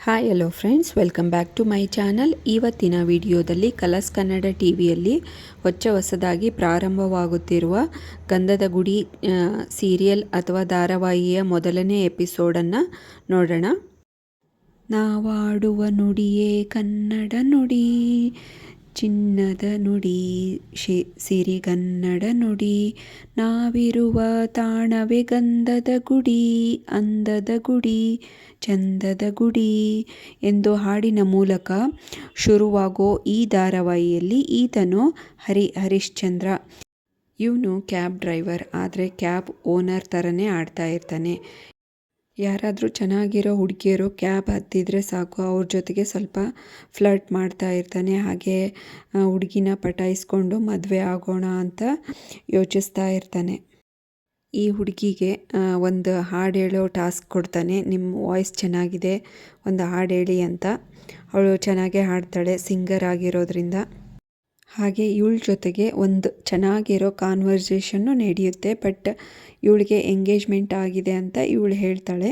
Hi hello friends welcome back to my channel ಇವತ್ತಿನ ವಿಡಿಯೋದಲ್ಲಿ colours Kannada T ವಿಯಲ್ಲಿ ಹೊಚ್ಚ ಹೊಸದಾಗಿ ಪ್ರಾರಂಭವಾಗುತ್ತಿರುವ ಗಂಧದ ಗುಡಿ ಸೀರಿಯಲ್ ಅಥವಾ ಧಾರಾವಾಹಿಯ ಮೊದಲನೇ ಎಪಿಸೋಡನ್ನು ನೋಡೋಣ. ನಾವಾಡುವ ನುಡಿಯೇ ಕನ್ನಡ ನುಡಿ. ಚಿನ್ನದ ನುಡಿ ಸಿರಿಗನ್ನಡ ನುಡಿ, ನಾವಿರುವ ತಾಣವೇ ಗಂಧದ ಗುಡಿ, ಅಂದದ ಗುಡಿ, ಚಂದದ ಗುಡಿ ಎಂದು ಹಾಡಿನ ಮೂಲಕ ಶುರುವಾಗೋ ಈ ಧಾರಾವಾಹಿಯಲ್ಲಿ ಈತನು ಹರಿ, ಹರಿಶ್ಚಂದ್ರ. ಇವನು ಕ್ಯಾಬ್ ಡ್ರೈವರ್, ಆದರೆ ಕ್ಯಾಬ್ ಓನರ್ ಥರನೇ ಆಡ್ತಾ ಇರ್ತಾನೆ. ಯಾರಾದರೂ ಚೆನ್ನಾಗಿರೋ ಹುಡುಗಿಯರು ಕ್ಯಾಬ್ ಹತ್ತಿದ್ರೆ ಸಾಕು, ಅವ್ರ ಜೊತೆಗೆ ಸ್ವಲ್ಪ ಫ್ಲರ್ಟ್ ಮಾಡ್ತಾ ಇರ್ತಾನೆ, ಹಾಗೆ ಹುಡುಗಿನ ಪಟಾಯಿಸ್ಕೊಂಡು ಮದುವೆ ಆಗೋಣ ಅಂತ ಯೋಚಿಸ್ತಾ ಇರ್ತಾನೆ. ಈ ಹುಡುಗಿಗೆ ಒಂದು ಹಾಡು ಹೇಳೋ ಟಾಸ್ಕ್ ಕೊಡ್ತಾನೆ. ನಿಮ್ಮ ವಾಯ್ಸ್ ಚೆನ್ನಾಗಿದೆ, ಒಂದು ಹಾಡು ಹೇಳಿ ಅಂತ. ಅವಳು ಚೆನ್ನಾಗೇ ಹಾಡ್ತಾಳೆ, ಸಿಂಗರ್ ಆಗಿರೋದ್ರಿಂದ. ಹಾಗೆ ಇವಳ ಜೊತೆಗೆ ಒಂದು ಚೆನ್ನಾಗಿರೋ ಕಾನ್ವರ್ಸೇಷನ್ನು ನಡೆಯುತ್ತೆ ಬಟ್ ಇವಳಿಗೆ ಎಂಗೇಜ್ಮೆಂಟ್ ಆಗಿದೆ ಅಂತ ಇವಳು ಹೇಳ್ತಾಳೆ.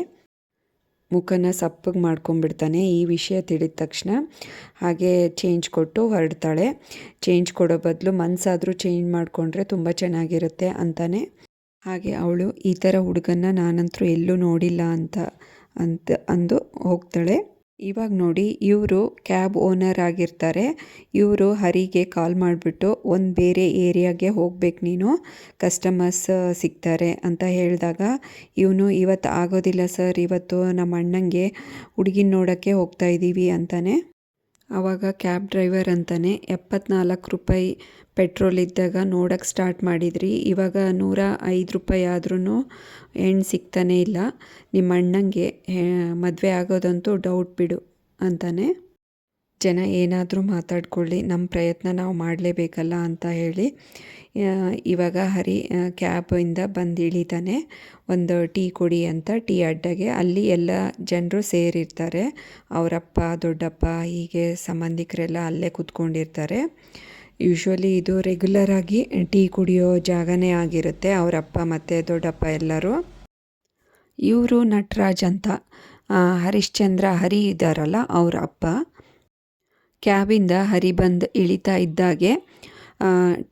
ಮುಖನ ಸಪ್ಪಗೆ ಮಾಡ್ಕೊಂಡ್ಬಿಡ್ತಾನೆ ಈ ವಿಷಯ ತಿಳಿದ ತಕ್ಷಣ. ಹಾಗೆ ಚೇಂಜ್ ಕೊಟ್ಟು ಹೊರಡ್ತಾಳೆ. ಚೇಂಜ್ ಕೊಡೋ ಬದಲು ಮನಸ್ಸಾದರೂ ಚೇಂಜ್ ಮಾಡಿಕೊಂಡ್ರೆ ತುಂಬ ಚೆನ್ನಾಗಿರುತ್ತೆ ಅಂತಾನೆ. ಹಾಗೆ ಅವಳು ಈ ಥರ ಹುಡುಗನ್ನ ನಾನಂತರೂ ಎಲ್ಲೂ ನೋಡಿಲ್ಲ ಅಂತ ಅಂತ ಅಂದು ಹೋಗ್ತಾಳೆ. ಇವಾಗ ನೋಡಿ ಇವರು ಕ್ಯಾಬ್ ಓನರ್ ಆಗಿರ್ತಾರೆ. ಇವರು ಹರಿಗೆ ಕಾಲ್ ಮಾಡಿಬಿಟ್ಟು, ಒಂದು ಬೇರೆ ಏರಿಯಾಗೆ ಹೋಗ್ಬೇಕು ನೀನು, ಕಸ್ಟಮರ್ಸ್ ಸಿಗ್ತಾರೆ ಅಂತ ಹೇಳಿದಾಗ, ಇವನು ಇವತ್ತು ಆಗೋದಿಲ್ಲ ಸರ್, ಇವತ್ತು ನಮ್ಮ ಅಣ್ಣಂಗೆ ಹುಡುಗಿನ ನೋಡೋಕ್ಕೆ ಹೋಗ್ತಾ ಇದ್ದೀವಿ ಅಂತಾನೆ. ಆವಾಗ ಕ್ಯಾಬ್ ಡ್ರೈವರ್ ಅಂತಾನೆ ಎಪ್ಪತ್ನಾಲ್ಕು ರೂಪಾಯಿ ಪೆಟ್ರೋಲ್ ಇದ್ದಾಗ ನೋಡೋಕ್ಕೆ ಸ್ಟಾರ್ಟ್ ಮಾಡಿದ್ರಿ. ಇವಾಗ ನೂರ ಐದು ರೂಪಾಯಿ ಆದ್ರೂ ಹೆಣ್ಣು ಸಿಗ್ತಾನೆ ಇಲ್ಲ. ನಿಮ್ಮ ಅಣ್ಣಂಗೆ ಮದುವೆ ಆಗೋದಂತೂ ಡೌಟ್ ಬಿಡು ಅಂತಾನೆ. ಜನ ಏನಾದರೂ ಮಾತಾಡ್ಕೊಳ್ಳಿ ನಮ್ಮ ಪ್ರಯತ್ನ ನಾವು ಮಾಡಲೇಬೇಕಲ್ಲ ಅಂತ ಹೇಳಿ ಇವಾಗ ಹರಿ ಕ್ಯಾಬಿಂದ ಬಂದು ಇಳಿತಾನೆ ಒಂದು ಟೀ ಕೊಡಿ ಅಂತ ಟೀ ಅಡ್ಡಗೆ ಅಲ್ಲಿ ಎಲ್ಲ ಜನರು ಸೇರಿರ್ತಾರೆ. ಅವರಪ್ಪ, ದೊಡ್ಡಪ್ಪ, ಹೀಗೆ ಸಂಬಂಧಿಕರೆಲ್ಲ ಅಲ್ಲೇ ಕೂತ್ಕೊಂಡಿರ್ತಾರೆ. ಯೂಶ್ವಲಿ ಇದು ರೆಗ್ಯುಲರ್ ಆಗಿ ಟೀ ಕುಡಿಯೋ ಜಾಗನೇ ಆಗಿರುತ್ತೆ ಅವರಪ್ಪ ಮತ್ತು ದೊಡ್ಡಪ್ಪ ಎಲ್ಲರೂ. ಇವರು ನಟರಾಜ್ ಅಂತ ಹರಿಶ್ಚಂದ್ರ ಹರಿ ಇದ್ದಾರಲ್ಲ ಅವರ ಅಪ್ಪ. ಕ್ಯಾಬಿಂದ ಹರಿ ಬಂದು ಇಳಿತಾ ಇದ್ದಾಗೆ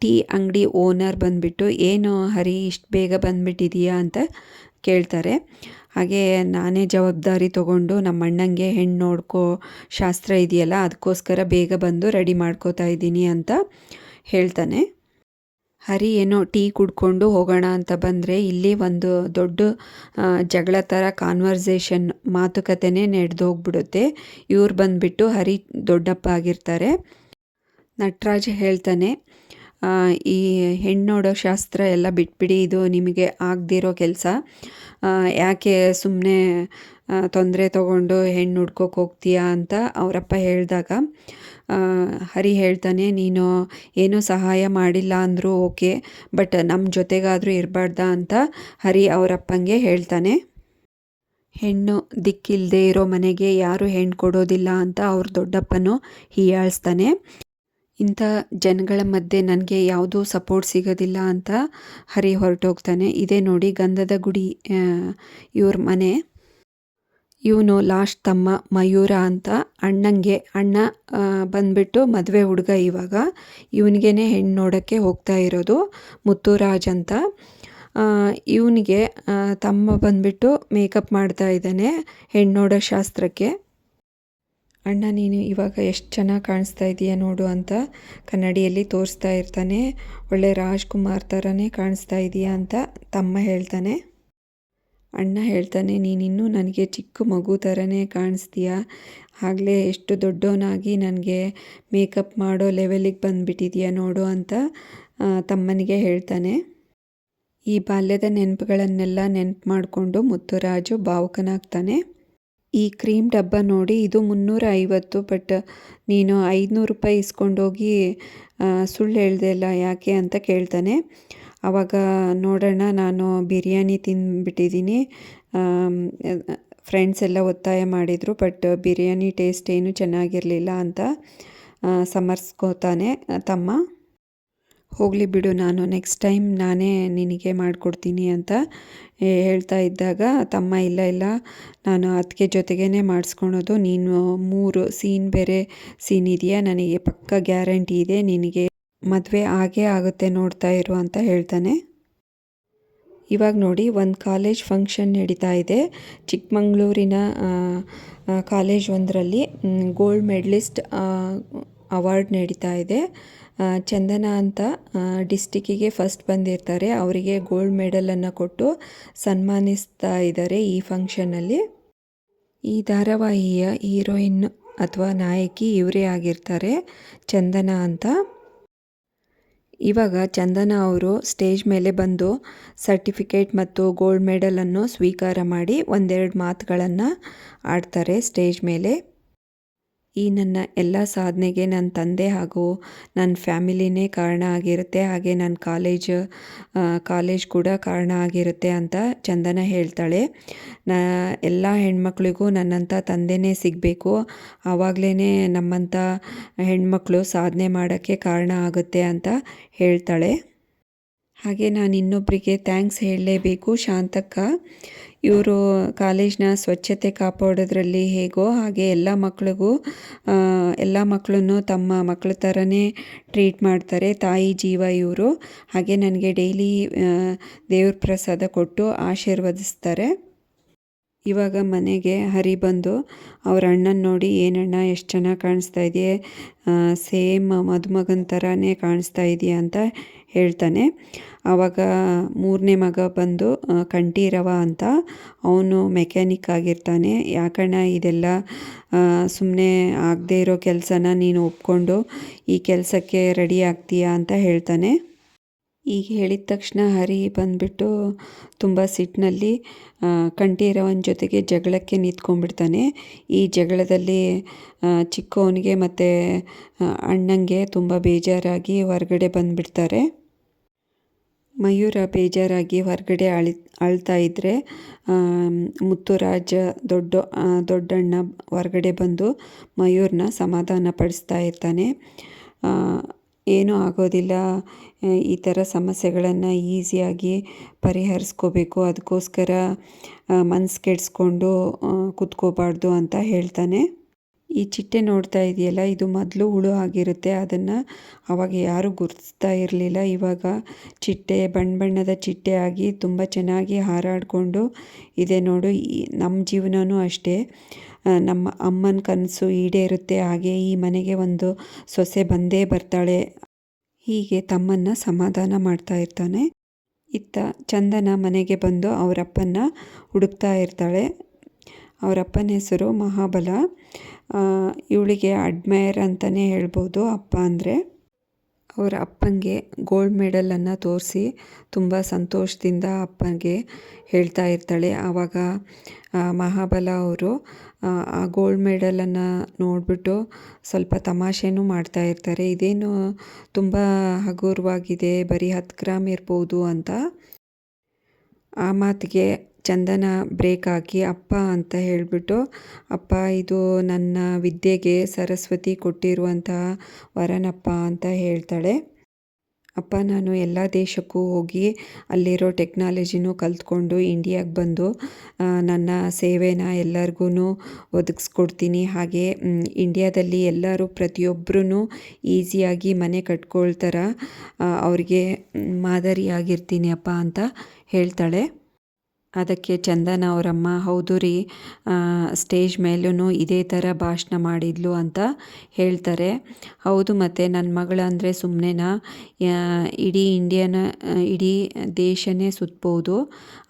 ಟೀ ಅಂಗಡಿ ಓನರ್ ಬಂದುಬಿಟ್ಟು, ಏನು ಹರಿ, ಇಷ್ಟು ಬೇಗ ಬಂದುಬಿಟ್ಟಿದೀಯಾ? ಅಂತ ಕೇಳ್ತಾರೆ. ಹಾಗೆ ನಾನೇ ಜವಾಬ್ದಾರಿ ತೊಗೊಂಡು ನಮ್ಮ ಅಣ್ಣಂಗೆ ಹೆಣ್ಣು ನೋಡ್ಕೋ ಶಾಸ್ತ್ರ ಇದೆಯಲ್ಲ, ಅದಕ್ಕೋಸ್ಕರ ಬೇಗ ಬಂದು ರೆಡಿ ಮಾಡ್ಕೋತಾ ಇದ್ದೀನಿ ಅಂತ ಹೇಳ್ತಾನೆ. ಹರಿ ಏನೋ ಟೀ ಕುಡ್ಕೊಂಡು ಹೋಗೋಣ ಅಂತ ಬಂದರೆ ಇಲ್ಲಿ ಒಂದು ದೊಡ್ಡ ಜಗಳ ಥರ ಕಾನ್ವರ್ಸೇಷನ್ ಮಾತುಕತೆನೇ ನಡೆದು ಹೋಗ್ಬಿಡುತ್ತೆ ಇವ್ರು ಬಂದುಬಿಟ್ಟು ಹರಿ ದೊಡ್ಡಪ್ಪ ಆಗಿರ್ತಾರೆ. ನಟರಾಜ್ ಹೇಳ್ತಾನೆ ಈ ಹೆಣ್ಣು ಶಾಸ್ತ್ರ ಎಲ್ಲ ಬಿಟ್ಬಿಡಿ, ಇದು ನಿಮಗೆ ಆಗದಿರೋ ಕೆಲಸ. ಯಾಕೆ ಸುಮ್ಮನೆ ತೊಂದರೆ ತೊಗೊಂಡು ಹೆಣ್ಣು ಹುಡ್ಕೋಕೆ ಹೋಗ್ತೀಯಾ ಅಂತ ಅವರಪ್ಪ ಹೇಳಿದಾಗ ಹರಿ ಹೇಳ್ತಾನೆ, ನೀನು ಏನೂ ಸಹಾಯ ಮಾಡಿಲ್ಲ ಅಂದರೂ ಓಕೆ, ಬಟ್ ನಮ್ಮ ಜೊತೆಗಾದರೂ ಇರಬಾರ್ದ ಅಂತ ಹರಿ ಅವರಪ್ಪಂಗೆ ಹೇಳ್ತಾನೆ. ಹೆಣ್ಣು ದಿಕ್ಕಿಲ್ಲದೆ ಇರೋ ಮನೆಗೆ ಯಾರು ಹೆಣ್ಣು ಕೊಡೋದಿಲ್ಲ ಅಂತ ಅವ್ರ ದೊಡ್ಡಪ್ಪನೂ ಹೀಯಾಳಿಸ್ತಾನೆ. ಇಂಥ ಜನಗಳ ಮಧ್ಯೆ ನನಗೆ ಯಾವುದೂ ಸಪೋರ್ಟ್ ಸಿಗೋದಿಲ್ಲ ಅಂತ ಹರಿ ಹೊರಟೋಗ್ತಾನೆ. ಇದೇ ನೋಡಿ ಗಂಧದ ಗುಡಿ ಇವ್ರ ಮನೆ. ಇವನು ಲಾಸ್ಟ್ ತಮ್ಮ ಮಯೂರ ಅಂತ. ಅಣ್ಣಂಗೆ, ಅಣ್ಣ ಬಂದ್ಬಿಟ್ಟು ಮದುವೆ ಹುಡುಗ ಇವಾಗ. ಇವನಿಗೇನೆ ಹೆಣ್ಣು ನೋಡೋಕ್ಕೆ ಹೋಗ್ತಾ ಇರೋದು ಮುತ್ತುರಾಜ್ ಅಂತ. ಇವನಿಗೆ ತಮ್ಮ ಬಂದ್ಬಿಟ್ಟು ಮೇಕಪ್ ಮಾಡ್ತಾ ಇದ್ದಾನೆ ಹೆಣ್ಣು ನೋಡೋ ಶಾಸ್ತ್ರಕ್ಕೆ. ಅಣ್ಣ, ನೀನು ಇವಾಗ ಎಷ್ಟು ಚೆನ್ನಾಗಿ ಕಾಣಿಸ್ತಾ ಇದೀಯ ನೋಡು ಅಂತ ಕನ್ನಡಿಯಲ್ಲಿ ತೋರಿಸ್ತಾ ಇರ್ತಾನೆ. ಒಳ್ಳೆ ರಾಜ್ಕುಮಾರ್ ಥರನೇ ಕಾಣಿಸ್ತಾ ಇದೀಯ ಅಂತ ತಮ್ಮ ಹೇಳ್ತಾನೆ. ಅಣ್ಣ ಹೇಳ್ತಾನೆ, ನೀನಿನ್ನೂ ನನಗೆ ಚಿಕ್ಕ ಮಗು ಥರನೇ ಕಾಣಿಸ್ತೀಯ? ಆಗಲೇ ಎಷ್ಟು ದೊಡ್ಡವನಾಗಿ ನನಗೆ ಮೇಕಪ್ ಮಾಡೋ ಲೆವೆಲಿಗೆ ಬಂದುಬಿಟ್ಟಿದೀಯ ನೋಡು ಅಂತ ತಮ್ಮನಿಗೆ ಹೇಳ್ತಾನೆ. ಈ ಬಾಲ್ಯದ ನೆನಪುಗಳನ್ನೆಲ್ಲ ನೆನಪು ಮಾಡಿಕೊಂಡು ಮುತ್ತುರಾಜು ಭಾವುಕನಾಗ್ತಾನೆ ಈ ಕ್ರೀಮ್ ಡಬ್ಬ ನೋಡಿ ಇದು ಮುನ್ನೂರ ಐವತ್ತು ಬಟ್ ನೀನು ಐದುನೂರು ರೂಪಾಯಿ ಇಸ್ಕೊಂಡೋಗಿ ಸುಳ್ಳು ಹೇಳ್ದೆ ಅಲ್ಲ ಯಾಕೆ ಅಂತ ಕೇಳ್ತಾನೆ. ಆವಾಗ ನೋಡೋಣ, ನಾನು ಬಿರಿಯಾನಿ ತಿಂದುಬಿಟ್ಟಿದ್ದೀನಿ. ಫ್ರೆಂಡ್ಸ್ ಎಲ್ಲ ಒತ್ತಾಯ ಮಾಡಿದರು, ಬಟ್ ಬಿರಿಯಾನಿ ಟೇಸ್ಟ್ ಏನು ಚೆನ್ನಾಗಿರಲಿಲ್ಲ ಅಂತ ಸಮರ್ಸ್ಕೋತಾನೆ ತಮ್ಮ. ಹೋಗಲಿ ಬಿಡು ನಾನು ನೆಕ್ಸ್ಟ್ ಟೈಮ್ ನಾನೇ ನಿನಗೆ ಮಾಡಿಕೊಡ್ತೀನಿ ಅಂತ ಹೇಳ್ತಾ ಇದ್ದಾಗ, ತಮ್ಮ ಇಲ್ಲ ಇಲ್ಲ, ನಾನು ಅದಕ್ಕೆ ಜೊತೆಗೇ ಮಾಡಿಸ್ಕೊಳೋದು, ನೀನು ಮೂರು ಸೀನ್ ಬೇರೆ ಸೀನ್ ಇದೆಯಾ, ನನಗೆ ಪಕ್ಕ ಗ್ಯಾರಂಟಿ ಇದೆ, ನಿನಗೆ ಮದುವೆ ಆಗೇ ಆಗುತ್ತೆ ನೋಡ್ತಾ ಇರು ಅಂತ ಹೇಳ್ತಾನೆ. ಇವಾಗ ನೋಡಿ ಒಂದು ಕಾಲೇಜ್ ಫಂಕ್ಷನ್ ನಡೀತಾ ಇದೆ. ಚಿಕ್ಕಮಂಗ್ಳೂರಿನ ಕಾಲೇಜ್ ಒಂದರಲ್ಲಿ ಗೋಲ್ಡ್ ಮೆಡಲಿಸ್ಟ್ ಅವಾರ್ಡ್ ನಡೀತಾ ಇದೆ. ಚಂದನ ಅಂತ ಡಿಸ್ಟಿಕ್ಕಿಗೆ ಫಸ್ಟ್ ಬಂದಿರ್ತಾರೆ. ಅವರಿಗೆ ಗೋಲ್ಡ್ ಮೆಡಲನ್ನು ಕೊಟ್ಟು ಸನ್ಮಾನಿಸ್ತಾ ಇದ್ದಾರೆ ಈ ಫಂಕ್ಷನಲ್ಲಿ ಈ ಧಾರಾವಾಹಿಯ ಹೀರೋಯಿನ್ ಅಥವಾ ನಾಯಕಿ ಇವರೇ ಆಗಿರ್ತಾರೆ, ಚಂದನ ಅಂತ. ಇವಾಗ ಚಂದನ ಅವರು ಸ್ಟೇಜ್ ಮೇಲೆ ಬಂದು ಸರ್ಟಿಫಿಕೇಟ್ ಮತ್ತು ಗೋಲ್ಡ್ ಮೆಡಲನ್ನು ಸ್ವೀಕಾರ ಮಾಡಿ ಒಂದೆರಡು ಮಾತುಗಳನ್ನು ಆಡ್ತಾರೆ ಸ್ಟೇಜ್ ಮೇಲೆ. ಈ ನನ್ನ ಎಲ್ಲ ಸಾಧನೆಗೆ ನನ್ನ ತಂದೆ ಹಾಗೂ ನನ್ನ ಫ್ಯಾಮಿಲಿನೇ ಕಾರಣ ಆಗಿರುತ್ತೆ. ಹಾಗೆ ನನ್ನ ಕಾಲೇಜ್ ಕಾಲೇಜ್ ಕೂಡ ಕಾರಣ ಆಗಿರುತ್ತೆ ಅಂತ ಚಂದನ ಹೇಳ್ತಾಳೆ. ನಾ, ಎಲ್ಲ ಹೆಣ್ಮಕ್ಳಿಗೂ ನನ್ನಂಥ ತಂದೆನೇ ಸಿಗಬೇಕು. ಆವಾಗಲೇ ನಮ್ಮಂಥ ಹೆಣ್ಮಕ್ಳು ಸಾಧನೆ ಮಾಡೋಕ್ಕೆ ಕಾರಣ ಆಗುತ್ತೆ ಅಂತ ಹೇಳ್ತಾಳೆ. ಹಾಗೆ ನಾನು ಇನ್ನೊಬ್ಬರಿಗೆ ಥ್ಯಾಂಕ್ಸ್ ಹೇಳಲೇಬೇಕು. ಶಾಂತಕ್ಕ, ಇವರು ಕಾಲೇಜ್ನ ಸ್ವಚ್ಛತೆ ಕಾಪಾಡೋದ್ರಲ್ಲಿ ಹೇಗೋ ಹಾಗೆ ಎಲ್ಲ ಮಕ್ಕಳಿಗೂ ಎಲ್ಲ ಮಕ್ಕಳನ್ನು ತಮ್ಮ ಮಕ್ಕಳ ಥರನೇ ಟ್ರೀಟ್ ಮಾಡ್ತಾರೆ ತಾಯಿ ಜೀವ ಇವರು. ಹಾಗೆ ನನಗೆ ಡೈಲಿ ದೇವ್ರ ಪ್ರಸಾದ ಕೊಟ್ಟು ಆಶೀರ್ವದಿಸ್ತಾರೆ. ಇವಾಗ ಮನೆಗೆ ಹರಿ ಬಂದು ಅವ್ರ ಅಣ್ಣನ ನೋಡಿ ಏನಣ್ಣ ಎಷ್ಟು ಚೆನ್ನಾಗಿ ಕಾಣಿಸ್ತಾ ಇದೆಯೇ? ಸೇಮ್ ಮದುಮಗನ ಥರನೇ ಕಾಣಿಸ್ತಾ ಇದೆಯಾ? ಅಂತ ಹೇಳ್ತಾನೆ. ಆವಾಗ ಮೂರನೇ ಮಗ ಬಂದು ಕಂಠೀರವ ಅಂತ ಅವನು ಮೆಕ್ಯಾನಿಕ್ ಆಗಿರ್ತಾನೆ. ಯಾಕಣ್ಣ ಇದೆಲ್ಲ ಸುಮ್ಮನೆ ಆಗದೇ ಇರೋ ಕೆಲಸನ ನೀನು ಒಪ್ಕೊಂಡು ಈ ಕೆಲಸಕ್ಕೆ ರೆಡಿ ಆಗ್ತೀಯಾ? ಅಂತ ಹೇಳ್ತಾನೆ. ಈಗ ಹೇಳಿದ ತಕ್ಷಣ ಹರಿ ಬಂದುಬಿಟ್ಟು ತುಂಬ ಸಿಟ್ಟಿನಲ್ಲಿ ಕಂಠೀರವನ ಜೊತೆಗೆ ಜಗಳಕ್ಕೆ ನಿಂತ್ಕೊಂಡ್ಬಿಡ್ತಾನೆ. ಈ ಜಗಳದಲ್ಲಿ ಚಿಕ್ಕವನಿಗೆ ಮತ್ತು ಅಣ್ಣಂಗೆ ತುಂಬ ಬೇಜಾರಾಗಿ ಹೊರಗಡೆ ಬಂದುಬಿಡ್ತಾರೆ. ಮಯೂರ ಬೇಜಾರಾಗಿ ಹೊರಗಡೆ ಅಳಿ, ಅಳ್ತಾ ಇದ್ದರೆ ಮುತ್ತುರಾಜ ದೊಡ್ಡ ದೊಡ್ಡಣ್ಣ ಹೊರಗಡೆ ಬಂದು ಮಯೂರನ್ನ ಸಮಾಧಾನ ಪಡಿಸ್ತಾ ಇರ್ತಾನೆ ಏನೂ ಆಗೋದಿಲ್ಲ. ಈ ಥರ ಸಮಸ್ಯೆಗಳನ್ನು ಈಸಿಯಾಗಿ ಪರಿಹರಿಸ್ಕೋಬೇಕು. ಅದಕ್ಕೋಸ್ಕರ ಮನ್ಸು ಕೆಡಿಸ್ಕೊಂಡು ಕುತ್ಕೋಬಾರ್ದು ಅಂತ ಹೇಳ್ತಾನೆ. ಈ ಚಿಟ್ಟೆ ನೋಡ್ತಾ ಇದೆಯಲ್ಲ, ಇದು ಮೊದಲು ಹುಳು ಆಗಿರುತ್ತೆ, ಅದನ್ನು ಅವಾಗ ಯಾರೂ ಗುರುತಿಸ್ತಾ ಇರಲಿಲ್ಲ. ಇವಾಗ ಚಿಟ್ಟೆ ಬಣ್ಣ ಬಣ್ಣದ ಚಿಟ್ಟೆ ಆಗಿ ತುಂಬ ಚೆನ್ನಾಗಿ ಹಾರಾಡಿಕೊಂಡು ಇದೆ ನೋಡು, ಈ ನಮ್ಮ ಜೀವನವೂ ಅಷ್ಟೇ. ನಮ್ಮ ಅಮ್ಮನ ಕನಸು ಈಡೇರುತ್ತೆ, ಹಾಗೆ ಈ ಮನೆಗೆ ಒಂದು ಸೊಸೆ ಬಂದೇ ಬರ್ತಾಳೆ. ಹೀಗೆ ತಮ್ಮನ್ನು ಸಮಾಧಾನ ಮಾಡ್ತಾ ಇರ್ತಾನೆ. ಇತ್ತ ಚಂದನ ಮನೆಗೆ ಬಂದು ಅವರಪ್ಪನ ಹುಡುಕ್ತಾ ಇರ್ತಾಳೆ. ಅವರಪ್ಪನ ಹೆಸರು ಮಹಾಬಲ. ಇವಳಿಗೆ ಅಡ್ಮೈರ್ ಅಂತಲೇ ಹೇಳ್ಬೋದು ಅಪ್ಪ ಅಂದರೆ. ಅವರ ಅಪ್ಪನಿಗೆ ಗೋಲ್ಡ್ ಮೆಡಲನ್ನು ತೋರಿಸಿ ತುಂಬ ಸಂತೋಷದಿಂದ ಅಪ್ಪನಿಗೆ ಹೇಳ್ತಾ ಇರ್ತಾಳೆ. ಆವಾಗ ಮಹಾಬಲ ಅವರು ಆ, ಗೋಲ್ಡ್ ಮೆಡಲನ್ನು ನೋಡಿಬಿಟ್ಟು ಸ್ವಲ್ಪ ತಮಾಷೆನೂ ಮಾಡ್ತಾ ಇರ್ತಾರೆ. ಇದೇನು ತುಂಬ ಹಗುರವಾಗಿದೆ ಬರೀ ಹತ್ತು ಗ್ರಾಮ್ ಇರ್ಬೋದು ಅಂತ. ಆ ಮಾತಿಗೆ ಚಂದನ ಬ್ರೇಕ್ ಹಾಕಿ, ಅಪ್ಪ ಅಂತ ಹೇಳಿಬಿಟ್ಟು, ಅಪ್ಪ, ಇದು ನನ್ನ ವಿದ್ಯೆಗೆ ಸರಸ್ವತಿ ಕೊಟ್ಟಿರುವಂತಹ ವರನಪ್ಪ ಅಂತ ಹೇಳ್ತಾಳೆ. ಅಪ್ಪ, ನಾನು ಎಲ್ಲ ದೇಶಕ್ಕೂ ಹೋಗಿ ಅಲ್ಲಿರೋ ಟೆಕ್ನಾಲಜಿನೂ ಕಲ್ತ್ಕೊಂಡು ಇಂಡಿಯಾಗೆ ಬಂದು ನನ್ನ ಸೇವೆನ ಎಲ್ಲರಿಗೂ ಒದಗಿಸ್ಕೊಡ್ತೀನಿ. ಹಾಗೆ ಇಂಡಿಯಾದಲ್ಲಿ ಎಲ್ಲರೂ ಪ್ರತಿಯೊಬ್ಬರೂ ಈಸಿಯಾಗಿ ಮನೆ ಕಟ್ಕೊಳ್ತಾರ ಅವ್ರಿಗೆ ಮಾದರಿಯಾಗಿರ್ತೀನಿ ಅಪ್ಪ ಅಂತ ಹೇಳ್ತಾಳೆ. ಅದಕ್ಕೆ ಚಂದನ ಅವರಮ್ಮ, ಹೌದು ರೀ ಸ್ಟೇಜ್ ಮೇಲೂ ಇದೇ ಥರ ಭಾಷಣ ಮಾಡಿದ್ಲು ಅಂತ ಹೇಳ್ತಾರೆ. ಹೌದು ಮತ್ತು ನನ್ನ ಮಗಳಂದರೆ ಸುಮ್ಮನೆನಾ ಇಡೀ ಇಂಡಿಯಾನ, ಇಡೀ ದೇಶನೇ ಸುತ್ತಬಹುದು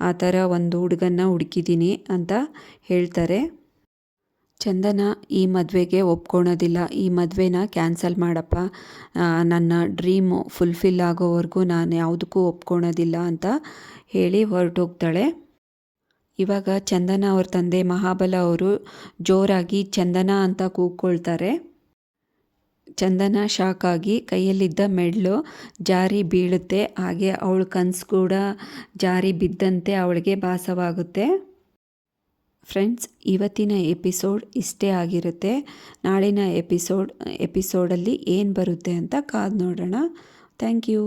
ಆ ಥರ ಒಂದು ಹುಡುಗನ್ನ ಹುಡುಕಿದ್ದೀನಿ ಅಂತ ಹೇಳ್ತಾರೆ. ಚಂದನ ಈ ಮದುವೆಗೆ ಒಪ್ಕೊಳೋದಿಲ್ಲ. ಈ ಮದುವೆನ ಕ್ಯಾನ್ಸಲ್ ಮಾಡಪ್ಪ. ನನ್ನ ಡ್ರೀಮು ಫುಲ್ಫಿಲ್ ಆಗೋವರೆಗೂ ನಾನು ಯಾವುದಕ್ಕೂ ಒಪ್ಕೊಳೋದಿಲ್ಲ ಅಂತ ಹೇಳಿ ಹೊರಟೋಗ್ತಾಳೆ. ಇವಾಗ ಚಂದನ ಅವ್ರ ತಂದೆ ಮಹಾಬಲ ಅವರು ಜೋರಾಗಿ ಚಂದನ ಅಂತ ಕೂಗ್ಕೊಳ್ತಾರೆ ಚಂದನ ಶಾಕ್ ಆಗಿ ಕೈಯಲ್ಲಿದ್ದ ಮೆಡ್ಲು ಜಾರಿ ಬೀಳುತ್ತೆ. ಹಾಗೆ ಅವಳ ಕನಸು ಕೂಡ ಜಾರಿ ಬಿದ್ದಂತೆ ಅವಳಿಗೆ ಭಾಸವಾಗುತ್ತೆ. ಫ್ರೆಂಡ್ಸ್, ಇವತ್ತಿನ ಎಪಿಸೋಡ್ ಇಷ್ಟೇ ಆಗಿರುತ್ತೆ. ನಾಳಿನ ಎಪಿಸೋಡ್, ಎಪಿಸೋಡಲ್ಲಿ ಏನು ಬರುತ್ತೆ ಅಂತ ಕಾದು ನೋಡೋಣ. Thank you.